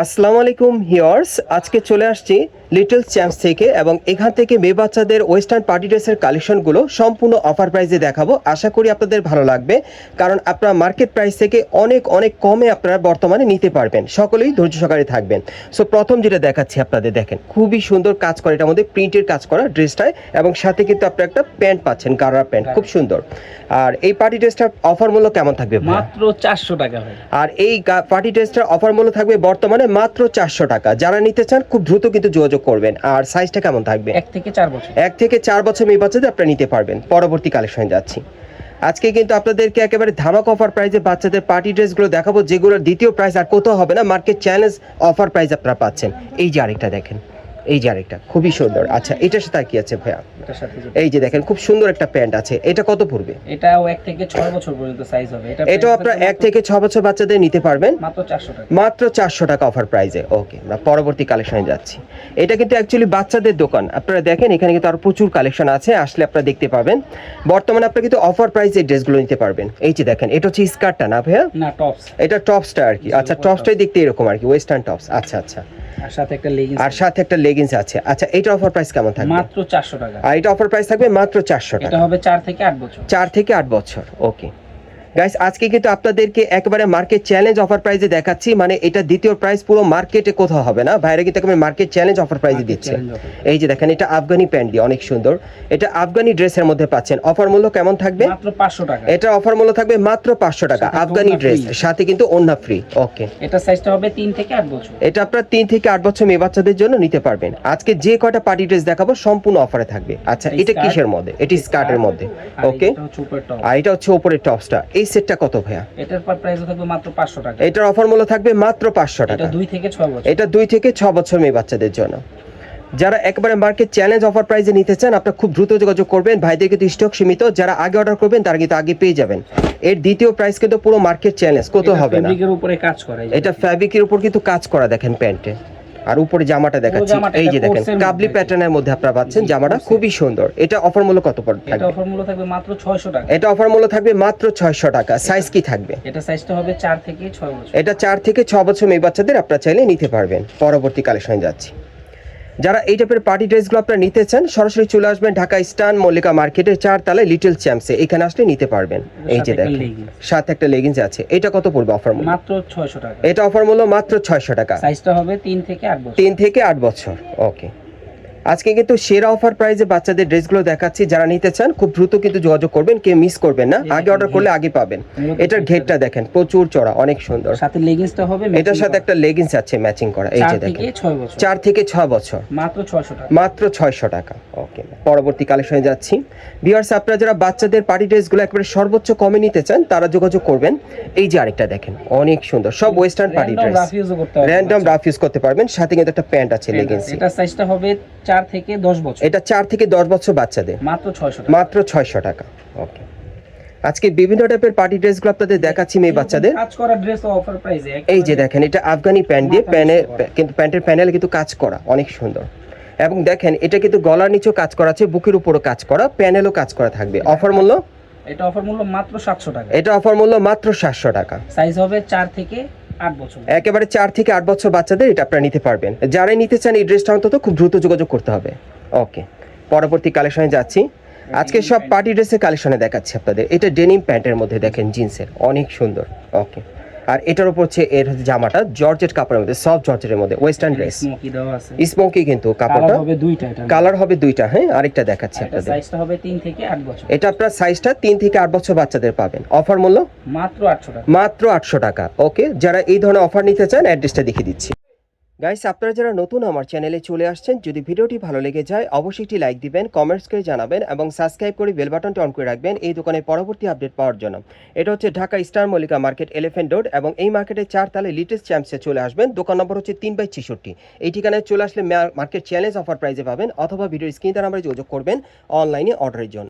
আসসালামু আলাইকুম হিয়ার্স আজকে চলে আসছি লিটল চ্যাম্পস থেকে এবং এখান থেকে মেয়ে বাচ্চাদের ওয়েস্টার্ন পার্টি ড্রেসের কালেকশনগুলো সম্পূর্ণ অফার প্রাইসে দেখাবো। আশা করি আপনাদের ভালো লাগবে কারণ আপনারা মার্কেট প্রাইস থেকে অনেক অনেক কমে আপনারা বর্তমানে নিতে পারবেন। সকলেই ধৈর্য সহকারে থাকবেন। সো প্রথম যেটা দেখাচ্ছি আপনাদের দেখেন খুবই সুন্দর কাজ করে এটার মধ্যে প্রিন্টের কাজ করা ড্রেসটায় এবং সাথে কিন্তু আপনারা একটা প্যান্ট পাচ্ছেন গাড়া প্যান্ট খুব সুন্দর। আর এই পার্টি ড্রেসটার অফার মূল্য কেমন থাকবে মাত্র চারশো টাকা আর এই পার্টি টেস্টের অফার মূল্য থাকবে বর্তমানে মাত্র চারশো টাকা। যারা নিতে চান খুব দ্রুত কিন্তু যোগাযোগ করবেন। আর সাইজটা কেমন থাকবে? এক থেকে চার বছর। এক থেকে চার বছর মেয়ে বাচ্চাদের আপনারা নিতে পারবেন। পরবর্তী কালেকশনে যাচ্ছি। আজকে কিন্তু আপনাদেরকে একেবারে ধামাক অফার প্রাইসে বাচ্চাদের পার্টি ড্রেসগুলো দেখাবো যেগুলোর দ্বিতীয় প্রাইস আর কোথাও হবে না মার্কেট চ্যালেঞ্জ অফার প্রাইস আপনারা পাচ্ছেন। এই যে আরেকটা দেখেন। এই যে আরেকটা খুবই সুন্দর। আচ্ছা এটার সাথে কি আছে ভাইয়া? এই যে দেখেন খুব সুন্দর একটা প্যান্ট আছে। এটা কত পড়বে? এটাও এক থেকে ছয় বছর পর্যন্ত সাইজ হবে। এটা এটাও আপনারা এক থেকে ছ বছর বাচ্চাদের নিতে পারবেন। মাত্র চারশো টাকা। মাত্র চারশো টাকা অফার প্রাইজে ওকে আমরা পরবর্তী কালেকশনে যাচ্ছি। এটা কিন্তু অ্যাকচুয়ালি বাচ্চাদের দোকান। আপনারা দেখেন এখানে কিন্তু আরও প্রচুর কালেকশন আছে। আসলে আপনারা দেখতে পাবেন। বর্তমানে আপনারা কিন্তু অফার প্রাইজে ড্রেসগুলো নিতে পারবেন। এই যে দেখেন এটা হচ্ছে স্কার্টটা না ভাইয়া? না টপস এটা টপসটা আর কি। আচ্ছা টপসটাই দেখতে এরকম আর কি। ওয়েস্টার্ন টপস আচ্ছা আচ্ছা। আর সাথে একটা লেগিংস আর সাথে একটা লেগিংস আছে। আচ্ছা এটা অফার প্রাইস কেমন থাকবে? মাত্র চারশো টাকা। আর এটা অফার প্রাইস থাকবে মাত্র চারশো এটা হবে 4 থেকে 8 বছর। চার থেকে আট বছর ওকে গাইস আজকে কিন্তু আপনাদেরকে একেবারে মার্কেট চ্যালেঞ্জ অফার প্রাইসে দেখাচ্ছি। মানে এটা দ্বিতীয় প্রাইস পুরো মার্কেটে কোথাও হবে না। বাইরে কিন্তু একেবারে মার্কেট চ্যালেঞ্জ অফার প্রাইসে Market দিচ্ছে। এই যে দেখেন এটা আফগানি প্যান্ট দিয়ে অনেক সুন্দর। এটা আফগানি ড্রেসের মধ্যে পাচ্ছেন। অফার মূল্য কেমন থাকবে? মাত্র পাঁচশো টাকা। এটা অফার মূল্য থাকবে মাত্র পাঁচশো টাকা। আফগানি ড্রেস সাথে কিন্তু ওন্না ফ্রি ওকে এটা সাইজটা হবে তিন থেকে আট বছর। এটা আপনার তিন থেকে আট বছর মেয়ে বাচ্চাদের জন্য নিতে পারবেন। আজকে যে কয়টা পার্টি ড্রেস দেখাবো সম্পূর্ণ অফারে থাকবে। আচ্ছা এটা কিসের মধ্যে? এটি স্কার্টের মধ্যে। ওকে এটা হচ্ছে উপরের টপ আর এটা হচ্ছে ওপরের টপসটা এই সেটটা কত ভাইয়া? এটার পর প্রাইস থাকবে মাত্র পাঁচশো টাকা। এটার অফার মূল্য থাকবে মাত্র পাঁচশো এটা টাকা। দুই থেকে ছয় বছর। এটা দুই থেকে ছ বছর মেয়ে বাচ্চাদের জন্য। যারা একবারে মার্কেট চ্যালেঞ্জ অফার প্রাইসে নিতে চান আপনারা খুব দ্রুত যোগাযোগ করবেন। ভাইদের কিন্তু স্টক সীমিত। যারা আগে অর্ডার করবেন তারা কিন্তু আগে পেয়ে যাবেন। এর দ্বিতীয় প্রাইস কিন্তু পুরো মার্কেট চ্যালেঞ্জ কত হবে না? এর উপরে কাজ করে এটা ফ্যাব্রিকের উপর কিন্তু কাজ করা দেখেন প্যান্টে। আর উপরে জামাটা দেখাচ্ছি। এই যে দেখেন কাবলি প্যাটার্নের মধ্যে আপনারা পাচ্ছেন জামাটা খুবই সুন্দর। এটা অফার মূল্য কত পড়বে? এটা থাকবে অফার মূল্য থাকবে মাত্র ছয়শো টাকা। এটা অফার মূল্য থাকবে মাত্র ছয়শো টাকা। সাইজ কি থাকবে? এটা সাইজটা হবে 4 থেকে 6 বছর। এটা 4 থেকে 6 বছর মেয়ে বাচ্চাদের আপনারা চাইলে নিতে পারবেন। পরবর্তী কালেকশনে যাচ্ছি। যারা এই টাইপের পার্টি ড্রেসগুলো আপনারা নিতে চান সরাসরি চলে আসবেন ঢাকা স্টান মল্লিকা মার্কেটের চার তালায় লিটল চ্যাম্পসে এখানে আসলে নিতে পারবেন। এই যে দেখেন সাথে একটা লেগিংস আছে। এটা কত পড়বে অফার মূল্য? মাত্র ছয়শো টাকা। এটা অফার মূল্য মাত্র ছয়শো টাকা। সাইজটা হবে 3 থেকে 8 বছর। 3 থেকে 8 বছর। ওকে আজকে কিন্তু সেরা অফার প্রাইসে বাচ্চাদের ড্রেসগুলো দেখাচ্ছি। যারা নিতে চান খুব দ্রুত কিন্তু যোগাযোগ করবেন কেউ মিস করবেন না। আগে অর্ডার করলে আগে পাবেন। এটার ঘেরটা দেখেন প্রচুর চড়া অনেক সুন্দর। সাথে লেগিংসটা হবে এটার সাথে একটা লেগিংস আছে ম্যাচিং করা এই যে থেকে দেখেন। চার থেকে ছ বছর। মাত্র ছয়শো টাকা। মাত্র ছয়শো টাকা। ওকে পরবর্তী কালেকশনে যাচ্ছি। ভিউয়ার্স আপনারা যারা বাচ্চাদের পার্টি ড্রেসগুলো একেবারে সর্বোচ্চ কমে নিতে চান তারা যোগাযোগ করবেন। এই যে আরেকটা দেখেন অনেক সুন্দর। সব ওয়েস্টার্ন পার্টি ড্রেস র্যান্ডম বাচ্চা। রাফ ইউজ করতে পারবেন। সাথে কিন্তু একটা প্যান্ট আছে লেগিংসি এটা সাইজটা হবে চার থেকে দশ বছর। এটা চার থেকে দশ বছর বাচ্চাদের। মাত্র ছয়শো মাত্র ছয়শো টাকা। ওকে আজকে বিভিন্ন টাইপের পার্টি ড্রেসগুলো আপনাদের দেখাচ্ছি মেয়ে বাচ্চাদের। কাজ করা ড্রেস অফার প্রাইসে এই যে দেখেন এটা আফগানি প্যান্ট দিয়ে প্যানে কিন্তু প্যান্টের প্যানেলে কিন্তু কাজ করা অনেক সুন্দর। এবং দেখেন এটা কিন্তু গলার নিচেও কাজ করা আছে বুকের উপরও কাজ করা প্যানেলও কাজ করা থাকবে। অফার মূল্য? এটা অফার মূল্য মাত্র সাতশো টাকা। এটা অফার মূল্য মাত্র সাতশো টাকা। সাইজ হবে থেকে একেবারে চার থেকে আট বছর বাচ্চাদের এটা আপনারা নিতে পারবেন। যারাই নিতে চান এই ড্রেসটা অন্তত খুব দ্রুত যোগাযোগ করতে হবে। ওকে পরবর্তী কালেকশনে যাচ্ছি। আজকে সব পার্টি ড্রেসের কালেকশনে দেখাচ্ছি আপনাদের। এটা ডেনিম প্যান্টের মধ্যে দেখেন জিন্সের। অনেক সুন্দর। ওকে। আর এটার উপর হচ্ছে এর জামাটা জর্জেট কাপড়ের মধ্যে সফট জর্জেটের মধ্যে ওয়েস্টার্ন ড্রেস স্মোকি কিন্তু কাপড়টা। হবে দুইটা এটা কালার হবে দুইটা হ্যাঁ আরেকটা দেখাচ্ছি আপনাদের। সাইজটা হবে 3 থেকে 8 বছর। এটা আপনার সাইজটা 3 থেকে 8 বছর বাচ্চাদের পাবেন। অফার মূল্য? মাত্র আটশো টাকা। মাত্র আটশো টাকা। ওকে যারা এই ধরনের অফার নিতে চান অ্যাড্রেসটা দেখিয়ে দিচ্ছি। গাইস আপনারা যারা নতুন আমার চ্যানেলে চলে আসছেন, যদি ভিডিওটি ভালো লেগে যায়, অবশ্যই একটি লাইক দিবেন কমেন্টস করে জানাবেন এবং সাবস্ক্রাইব করে বেল বাটনটা অন করে রাখবেন এই দোকানের পরবর্তী আপডেট পাওয়ার জন্য। এটা হচ্ছে Dhaka star Mallika market elephant road এবং এই মার্কেটের চার তালে লিটেস্ট চ্যাম্পসে চলে আসবেন। দোকান নম্বর হচ্ছে তিন বাই ছেষট্টি। এই ঠিকানায় চলে আসলে মার্কেট চ্যালেঞ্জ অফার প্রাইজে পাবেন অথবা ভিডিওর স্ক্রিন দ্বারা নাম্বারে যোগাযোগ করবেন অনলাইনে অর্ডারের জন্য।